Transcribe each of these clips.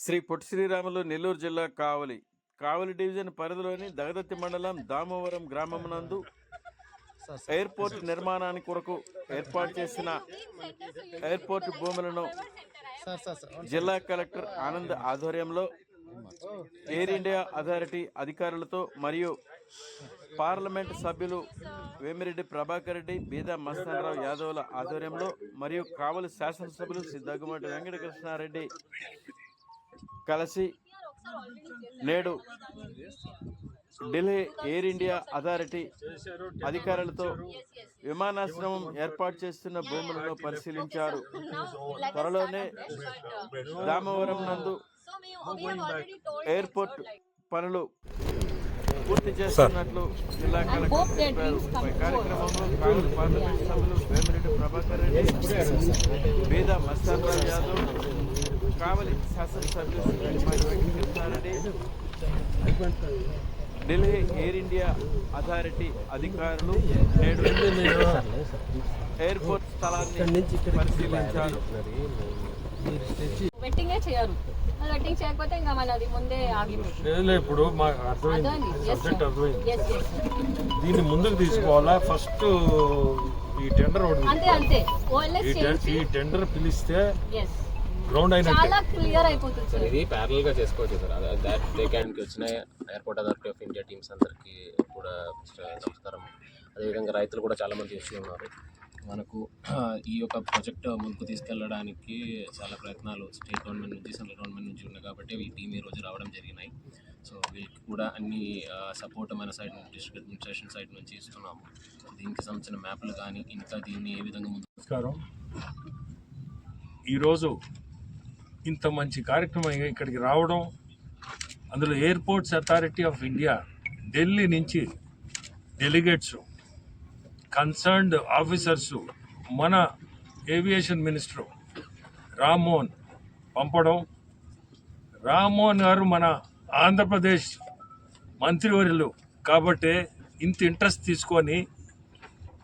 శ్రీ పొట్టి శ్రీరాములు నెల్లూరు జిల్లా కావలి. కావలి డివిజన్ పరిధిలోని దగదత్తి మండలం దామవరం గ్రామం నందు ఎయిర్పోర్ట్ నిర్మాణానికి కొరకు ఏర్పాటు చేసిన ఎయిర్పోర్ట్ భూములను జిల్లా కలెక్టర్ ఆనంద్ ఆధ్వర్యంలో ఎయిర్ ఇండియా అథారిటీ అధికారులతో మరియు పార్లమెంట్ సభ్యులు వేమిరెడ్డి ప్రభాకర్ రెడ్డి బీదా మస్తానరావు యాదవ్ల ఆధ్వర్యంలో మరియు కావలి శాసనసభ్యులు సిద్ధగుమటి వెంకటకృష్ణారెడ్డి కలిసి నేడు ఢిల్లీ ఎయిర్ ఇండియా అథారిటీ అధికారులతో విమానాశ్రమం ఏర్పాటు చేస్తున్న భూములను పరిశీలించారు. త్వరలోనే దామవరం నందు ఎయిర్పోర్ట్ పనులు పూర్తి చేస్తున్నట్లు జిల్లా కలెక్టర్ కార్యక్రమంలో కాంగ్రెస్ పార్లమెంట్ సభ్యులు వేమిరెడ్డి ప్రభాకర్ రెడ్డి బీదా మస్తానరావు యాదవ్ కావలి శాసనసభ్యులు Venkata Krishna Reddy Delhi air India authority అధికారులు నేడు ఎయిర్పోర్ట్ స్థలాన్ని పరిశీలించారు. వెట్టింగే చేయరు. మరి వెట్టింగ్ చేయకపోతే ఇంకా మనది ముందే ఆగిపోతుంది లేదులే ఇప్పుడు మాకు అర్థమైంది. సబ్జెక్ట్ అర్థమైంది. దీన్ని ముందుకు తీసుకోవాలా? ఫస్ట్ ఈ టెండర్ ఒకటి అంతే అంతే. ఈ ఓఎల్ఎస్ టెం- ఈ టెండర్ పిలిస్తే గ్రౌండ్ అయినట్టే. చాలా క్లియర్ అయిపోతుంది సార్. ఇది ప్యారల్గా చేసుకోవచ్చు సార్. దాట్ డే క్యాన్కి వచ్చిన airport authority of India teams అందరికీ కూడా నమస్కారం. అదేవిధంగా రైతులు కూడా చాలా మంది చేస్తూ ఉన్నారు. మనకు ఈ యొక్క ప్రాజెక్ట్ ముందుకు తీసుకెళ్ళడానికి చాలా ప్రయత్నాలు స్టేట్ గవర్నమెంట్ నుంచి సెంట్రల్ గవర్నమెంట్ నుంచి ఉన్నాయి కాబట్టి ఈ టీం ఈ రోజు రావడం జరిగినాయి. సో వీళ్ళకి కూడా అన్ని సపోర్ట్ మన సైడ్ నుంచి డిస్ట్రిక్ట్ అడ్మినిస్ట్రేషన్ సైడ్ నుంచి ఇస్తున్నాము. దీనికి సంబంధించిన మ్యాప్లు కానీ ఇంకా దీన్ని ఏ విధంగా ముందు నమస్కారం. ఈరోజు ఇంత మంచి కార్యక్రమం ఇక్కడికి రావడం అందులో airports authority of India Delhi నుంచి డెలిగేట్స్ కన్సర్న్డ్ ఆఫీసర్స్ మన ఏవియేషన్ మినిస్టర్ రామ్మోహన్ పంపడం. రామ్మోహన్ గారు మన ఆంధ్రప్రదేశ్ మంత్రివర్యులు కాబట్టి ఇంత ఇంట్రెస్ట్ తీసుకొని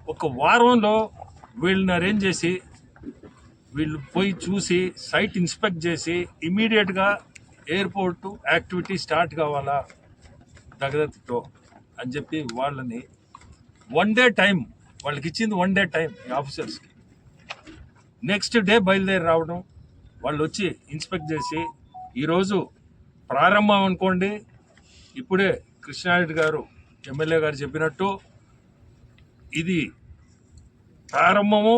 ఒక వారంలో వీళ్ళని అరేంజ్ చేసి వీళ్ళు పోయి చూసి సైట్ ఇన్స్పెక్ట్ చేసి ఇమీడియట్గా ఎయిర్పోర్టు యాక్టివిటీ స్టార్ట్ కావాలా? దగదత్తితో అని చెప్పి వాళ్ళని వన్ డే టైం వాళ్ళకి ఇచ్చింది వన్ డే టైం ఈ ఆఫీసర్స్కి నెక్స్ట్ డే బయలుదేరి రావడం వాళ్ళు వచ్చి ఇన్స్పెక్ట్ చేసి ఈరోజు ప్రారంభం అనుకోండి ఇప్పుడే కృష్ణారెడ్డి గారు ఎమ్మెల్యే గారు చెప్పినట్టు ఇది ప్రారంభము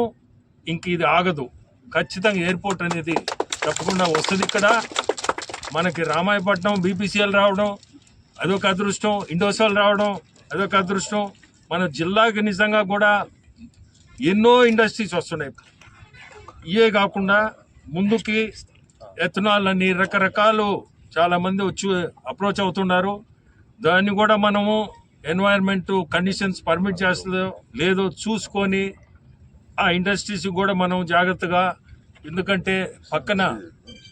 ఇంక ఇది ఆగదు. ఖచ్చితంగా ఎయిర్పోర్ట్ అనేది తప్పకుండా వస్తుంది ఇక్కడ. మనకి రామాయపట్నం బీపీసీఎల్ రావడం అదొక అదృష్టం. ఇండోసాల్ రావడం అదొక అదృష్టం. మన జిల్లాకి నిజంగా కూడా ఎన్నో ఇండస్ట్రీస్ వస్తున్నాయి. ఇవే కాకుండా ముందుకి ఎథనాల్ అని రకరకాలు చాలామంది వచ్చి అప్రోచ్ అవుతున్నారు. దాన్ని కూడా మనము ఎన్వైర్న్మెంట్ కండిషన్స్ పర్మిట్ చేస్తుందో లేదో చూసుకొని ఆ ఇండస్ట్రీస్ కూడా మనం జాగ్రత్తగా ఎందుకంటే పక్కన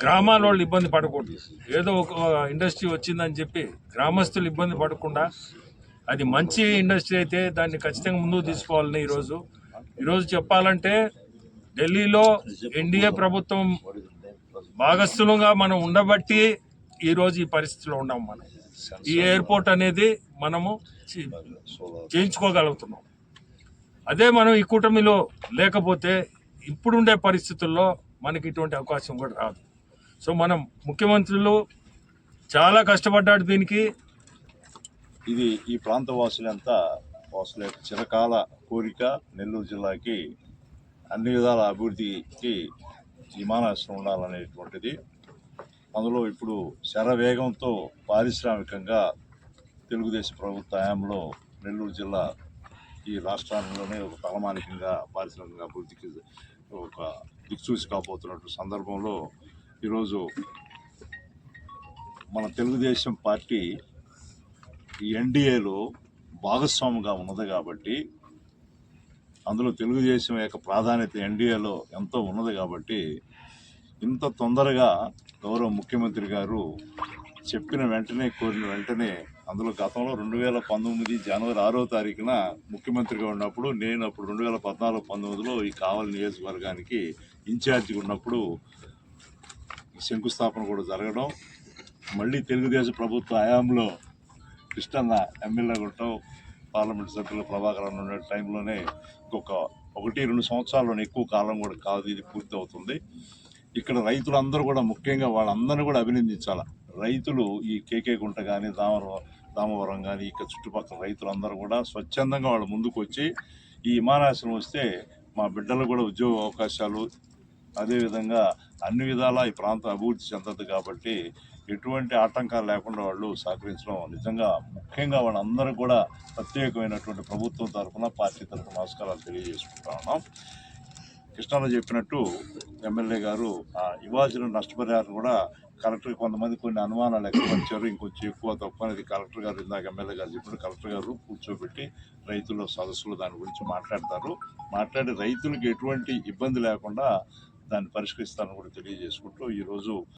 గ్రామాల వాళ్ళు ఇబ్బంది పడకూడదు. ఏదో ఒక ఇండస్ట్రీ వచ్చిందని చెప్పి గ్రామస్తులు ఇబ్బంది పడకుండా అది మంచి ఇండస్ట్రీ అయితే దాన్ని ఖచ్చితంగా ముందుకు తీసుకోవాలని ఈరోజు. ఈరోజు చెప్పాలంటే ఢిల్లీలో ఎన్డీఏ ప్రభుత్వం భాగస్థులంగా మనం ఉండబట్టి ఈరోజు ఈ పరిస్థితిలో ఉన్నాం మనం. ఈ ఎయిర్పోర్ట్ అనేది మనము చేయించుకోగలుగుతున్నాం. అదే మనం ఈ కూటమిలో లేకపోతే ఇప్పుడుండే పరిస్థితుల్లో మనకి ఇటువంటి అవకాశం కూడా రాదు. సో మనం ముఖ్యమంత్రులు చాలా కష్టపడ్డాడు దీనికి. ఇది ఈ ప్రాంత వాసులంతా వాసుల చిరకాల కోరిక నెల్లూరు జిల్లాకి అన్ని విధాల అభివృద్ధికి విమానాశ్రయం ఉండాలనేటువంటిది. అందులో ఇప్పుడు శరవేగంతో పారిశ్రామికంగా తెలుగుదేశం ప్రభుత్వ హయాంలో నెల్లూరు జిల్లా ఈ రాష్ట్రాల్లోనే ఒక తలమానికంగా పారిశ్రామికంగా అభివృద్ధికి ఒక దిక్సూచి కాబోతున్నటువంటి సందర్భంలో ఈరోజు మన తెలుగుదేశం పార్టీ ఈ ఎన్డీఏలో భాగస్వామిగా ఉన్నది కాబట్టి అందులో తెలుగుదేశం యొక్క ప్రాధాన్యత ఎన్డీఏలో ఎంతో ఉన్నది కాబట్టి ఇంత తొందరగా గౌరవ ముఖ్యమంత్రి గారు చెప్పిన వెంటనే కోరిన వెంటనే అందులో గతంలో రెండు వేల పంతొమ్మిది జనవరి ఆరో తారీఖున ముఖ్యమంత్రిగా ఉన్నప్పుడు నేను అప్పుడు రెండు వేల పద్నాలుగు పంతొమ్మిదిలో ఈ కావలి నియోజకవర్గానికి ఇన్ఛార్జిగా ఉన్నప్పుడు శంకుస్థాపన కూడా జరగడం మళ్ళీ తెలుగుదేశం ప్రభుత్వ హయాంలో కృష్ణన్న ఎమ్మెల్యే ఉండటం పార్లమెంట్ సభ్యులు ప్రభాకరన్ ఉన్న టైంలోనే ఇంకొక ఒకటి రెండు సంవత్సరాల్లోనే ఎక్కువ కాలం కూడా కాదు ఇది పూర్తి అవుతుంది ఇక్కడ రైతులందరూ కూడా ముఖ్యంగా వాళ్ళందరినీ కూడా అభినందించాలి? రైతులు ఈ కేకే గుంట కానీ దామర దామవరం కానీ ఇక్కడ చుట్టుపక్కల రైతులందరూ కూడా స్వచ్ఛందంగా వాళ్ళు ముందుకు వచ్చి ఈ విమానాశ్రయం వస్తే మా బిడ్డలకు కూడా ఉద్యోగ అవకాశాలు అదేవిధంగా అన్ని విధాలా ఈ ప్రాంతం అభివృద్ధి చెందదు కాబట్టి ఎటువంటి ఆటంకాలు లేకుండా వాళ్ళు సహకరించడం నిజంగా ముఖ్యంగా వాళ్ళందరూ కూడా ప్రత్యేకమైనటువంటి ప్రభుత్వం తరఫున పార్టీ తరఫున నమస్కారాలు తెలియజేసుకుంటా ఉన్నాం. చెప్పినట్టు ఎమ్మెల్యే గారు ఆ ఇవ్వాల్సిన నష్టపరిహారం కూడా కలెక్టర్ కొంతమంది కొన్ని అనుమానాలు వ్యక్తపరిచారు ఇంకొంచెం ఎక్కువ తప్ప అనేది కలెక్టర్ గారు ఇందాక ఎమ్మెల్యే గారు చెప్పిన కలెక్టర్ గారు కూర్చోబెట్టి రైతుల సదస్సులు దాని గురించి మాట్లాడతారు. మాట్లాడి రైతులకు ఎటువంటి ఇబ్బంది లేకుండా దాన్ని పరిష్కరిస్తారని కూడా తెలియజేసుకుంటూ ఈరోజు